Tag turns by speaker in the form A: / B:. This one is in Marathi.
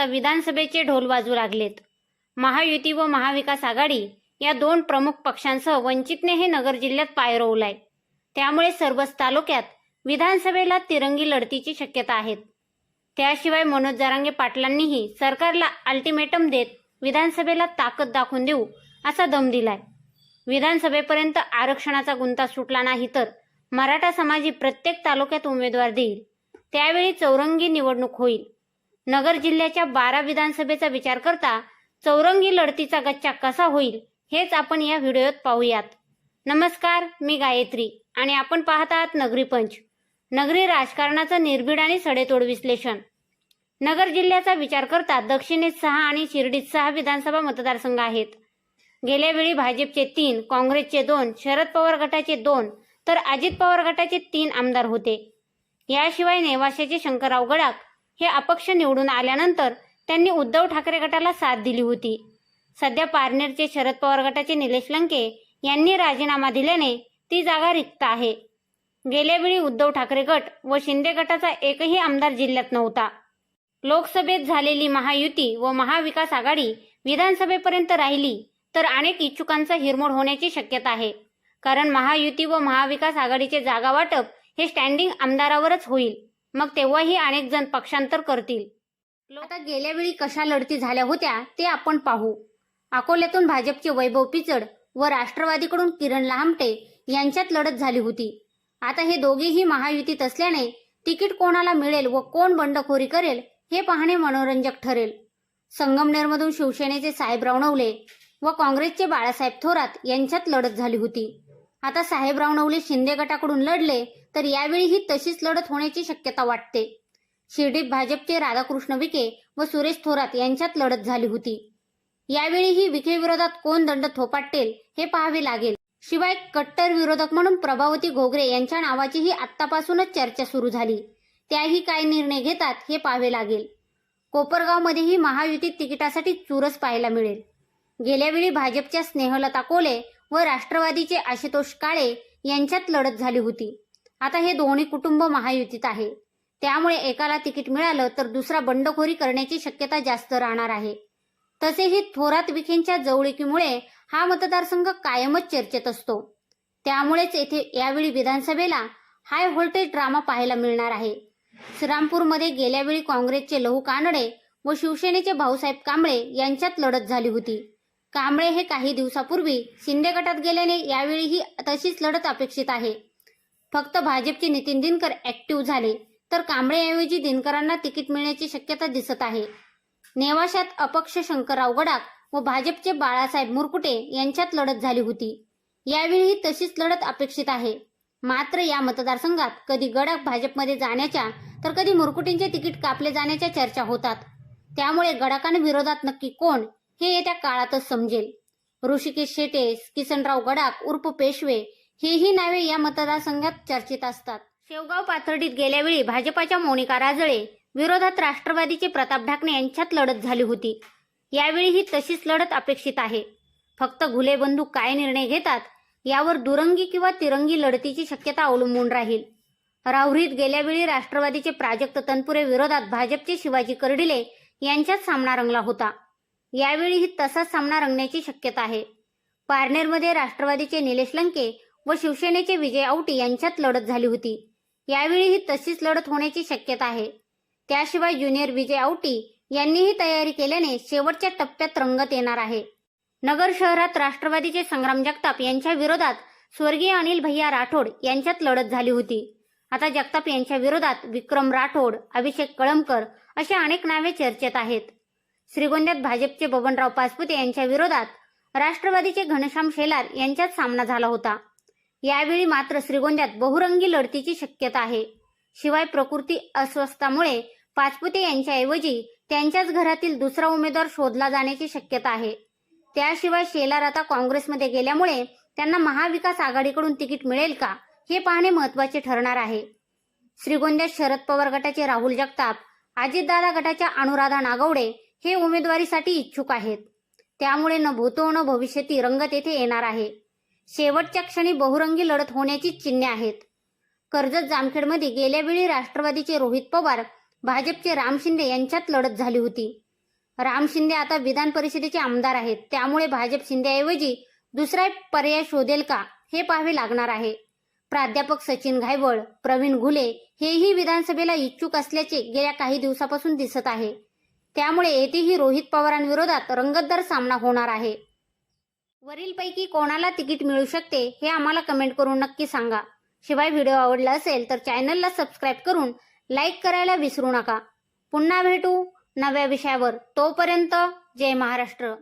A: आता विधानसभेचे ढोल वाजू लागलेत. महायुती व महाविकास आघाडी या दोन प्रमुख पक्षांसह वंचितने हे नगर जिल्ह्यात पाय रोवलाय. त्यामुळे सर्वच तालुक्यात विधानसभेला तिरंगी लढतीची शक्यता आहेत. त्याशिवाय मनोज जरांगे पाटलांनीही सरकारला अल्टिमेटम देत विधानसभेला ताकद दाखवून देऊ असा दम दिलाय. विधानसभेपर्यंत आरक्षणाचा गुंता सुटला नाही तर मराठा समाजी प्रत्येक तालुक्यात उमेदवार देईल. त्यावेळी चौरंगी निवडणूक होईल. नगर जिल्ह्याच्या बारा विधानसभेचा विचार करता चौरंगी लढतीचा गच्चा कसा होईल हेच आपण या व्हिडिओत पाहूयात. नमस्कार मी गायत्री आणि आपण पाहत आहात नगरी पंच. नगरी राजकारणाचं निर्भीड आणि सडेतोड विश्लेषण. नगर जिल्ह्याचा विचार करता दक्षिणेत सहा आणि शिर्डीत सहा विधानसभा मतदारसंघ आहेत. गेल्या वेळी भाजपचे तीन काँग्रेसचे दोन शरद पवार गटाचे दोन तर अजित पवार गटाचे तीन आमदार होते. याशिवाय नेवाशाचे शंकरराव गडाख हे अपक्ष निवडून आल्यानंतर त्यांनी उद्धव ठाकरे गटाला साथ दिली होती. सध्या पारनेरचे शरद पवार गटाचे निलेश लंके यांनी राजीनामा दिल्याने ती जागा रिक्त आहे. गेल्या वेळी उद्धव ठाकरे गट व शिंदे गटाचा एकही आमदार जिल्ह्यात नव्हता. लोकसभेत झालेली महायुती व महाविकास आघाडी विधानसभेपर्यंत राहिली तर अनेक इच्छुकांचा हिरमोड होण्याची शक्यता आहे. कारण महायुती व महाविकास आघाडीचे जागा वाटप हे स्टँडिंग आमदारावरच होईल. मग तेव्हाही अनेक जण पक्षांतर करतील. आता गेल्या वेळी कशा लढती झाल्या होत्या ते आपण पाहू. अकोल्यातून भाजपचे वैभव पिचड व राष्ट्रवादीकडून किरण लहामटे यांच्यात लढत झाली होती. आता हे दोघेही महायुतीत असल्याने तिकीट कोणाला मिळेल व कोण बंडखोरी करेल हे पाहणे मनोरंजक ठरेल. संगमनेरमधून शिवसेनेचे साहेबराव नवले व काँग्रेसचे बाळासाहेब थोरात यांच्यात लढत झाली होती. आता साहेबराव नवले शिंदे गटाकडून लढले तर यावेळीही तशीच लढत होण्याची शक्यता वाटते. शिर्डीत भाजपचे राधाकृष्ण विखे व सुरेश थोरात यांच्यात लढत झाली होती. यावेळीही विखे विरोधात कोण दंड थोपाटेल हे पाहावे लागेल. शिवाय कट्टर विरोधक म्हणून प्रभावती घोगरे यांच्या नावाचीही आतापासूनच चर्चा सुरू झाली. त्याही काय निर्णय घेतात हे पाहावे लागेल. कोपरगावमध्येही महायुतीत तिकिटासाठी चुरस पाहायला मिळेल. गेल्यावेळी भाजपच्या स्नेहलता कोले व राष्ट्रवादीचे आशुतोष काळे यांच्यात लढत झाली होती. आता हे दोन्ही कुटुंब महायुतीत आहे. त्यामुळे एकाला तिकीट मिळालं तर दुसरा बंडखोरी करण्याची शक्यता जास्त राहणार आहे. तसेही थोरात विखेंच्या जवळीकीमुळे हा मतदारसंघ कायमच चर्चेत असतो. त्यामुळेच येथे यावेळी विधानसभेला हाय व्होल्टेज ड्रामा पाहायला मिळणार आहे. श्रीरामपूरमध्ये गेल्यावेळी काँग्रेसचे लहू कानडे व शिवसेनेचे भाऊसाहेब कांबळे यांच्यात लढत झाली होती. कांबळे हे काही दिवसापूर्वी शिंदे गटात गेल्याने यावेळीही तशीच लढत अपेक्षित आहे. फक्त भाजपचे नितीन दिनकर ऍक्टिव्ह झाले तर कांबळेऐवजी दिनकरांना तिकीट मिळण्याची शक्यता दिसत आहे. नेवाशात अपक्ष शंकरराव गडाख व भाजपचे बाळासाहेब मुरकुटे यांच्यात लढत झाली होती. यावेळीही तशीच लढत अपेक्षित आहे. मात्र या मतदारसंघात कधी गडाख भाजपमध्ये जाण्याच्या तर कधी मुरकुटेंचे तिकीट कापले जाण्याच्या चर्चा होतात. त्यामुळे गडाखांविरोधात नक्की कोण हे येत्या काळातच समजेल. ऋषिकेश शेटे किसनराव गडाख उर्फ पेशवे हेही नावे या मतदारसंघात चर्चेत असतात. शेवगाव पाथर्डीत गेल्यावेळी भाजपाच्या मोनिका राजळे विरोधात राष्ट्रवादीचे प्रताप ढाकणे यांच्यात लढत झाली होती. यावेळीही तशीच लढत अपेक्षित आहे. फक्त घुले बंधू काय निर्णय घेतात यावर दुरंगी किंवा तिरंगी लढतीची शक्यता अवलंबून राहील. राहुरीत गेल्यावेळी राष्ट्रवादीचे प्राजक्त तनपुरे विरोधात भाजपचे शिवाजी कर्डिले यांच्यात सामना रंगला होता. यावेळीही तसाच सामना रंगण्याची शक्यता आहे. पारनेरमध्ये राष्ट्रवादीचे निलेश लंके व शिवसेनेचे विजय औटी यांच्यात लढत झाली होती. यावेळीही तशीच लढत होण्याची शक्यता आहे. त्याशिवाय ज्युनियर विजय औटी यांनीही तयारी केल्याने शेवटच्या टप्प्यात रंगत येणार आहे. नगर शहरात राष्ट्रवादीचे संग्राम जगताप यांच्या विरोधात स्वर्गीय अनिल भैया राठोड यांच्यात लढत झाली होती. आता जगताप यांच्या विरोधात विक्रम राठोड अभिषेक कळमकर अशी अनेक नावे चर्चेत आहेत. श्रीगोंद्यात भाजपचे बबनराव पाचपुते यांच्या विरोधात राष्ट्रवादीचे घनश्याम शेलार यांच्यात सामना झाला होता. यावेळी मात्र श्रीगोंद्यात बहुरंगी लढतीची शक्यता आहे. शिवाय प्रकृती अस्वस्थामुळे पाचपुते यांच्याऐवजी त्यांच्याच घरातील दुसरा उमेदवार शोधला जाण्याची शक्यता आहे. त्याशिवाय शेलार आता काँग्रेसमध्ये गेल्यामुळे त्यांना महाविकास आघाडीकडून तिकीट मिळेल का हे पाहणे महत्त्वाचे ठरणार आहे. श्रीगोंद्यात शरद पवार गटाचे राहुल जगताप अजितदादा गटाच्या अनुराधा नागवडे हे उमेदवारीसाठी इच्छुक आहेत. त्यामुळे न भूतो न भविष्यती रंगत येथे येणार आहे. शेवटच्या क्षणी बहुरंगी लढत होण्याची चिन्हे आहेत. कर्जत जामखेडमध्ये गेल्या वेळी राष्ट्रवादीचे रोहित पवार भाजपचे राम शिंदे यांच्यात लढत झाली होती. राम शिंदे आता विधान परिषदेचे आमदार आहेत. त्यामुळे भाजप शिंदेऐवजी दुसरा पर्याय शोधेल का हे पाहावे लागणार आहे. प्राध्यापक सचिन घायवळ प्रवीण घुले हेही विधानसभेला इच्छुक असल्याचे गेल्या काही दिवसापासून दिसत आहे. त्यामुळे येथेही रोहित पवारांविरोधात रंगतदार सामना होणार आहे. वरीलपैकी कोणाला तिकीट मिळू शकते हे आम्हाला कमेंट करून नक्की सांगा. शिवाय व्हिडिओ आवडला असेल तर चॅनलला सबस्क्राईब करून लाईक करायला विसरू नका. पुन्हा भेटू नव्या विषयावर. तोपर्यंत जय महाराष्ट्र.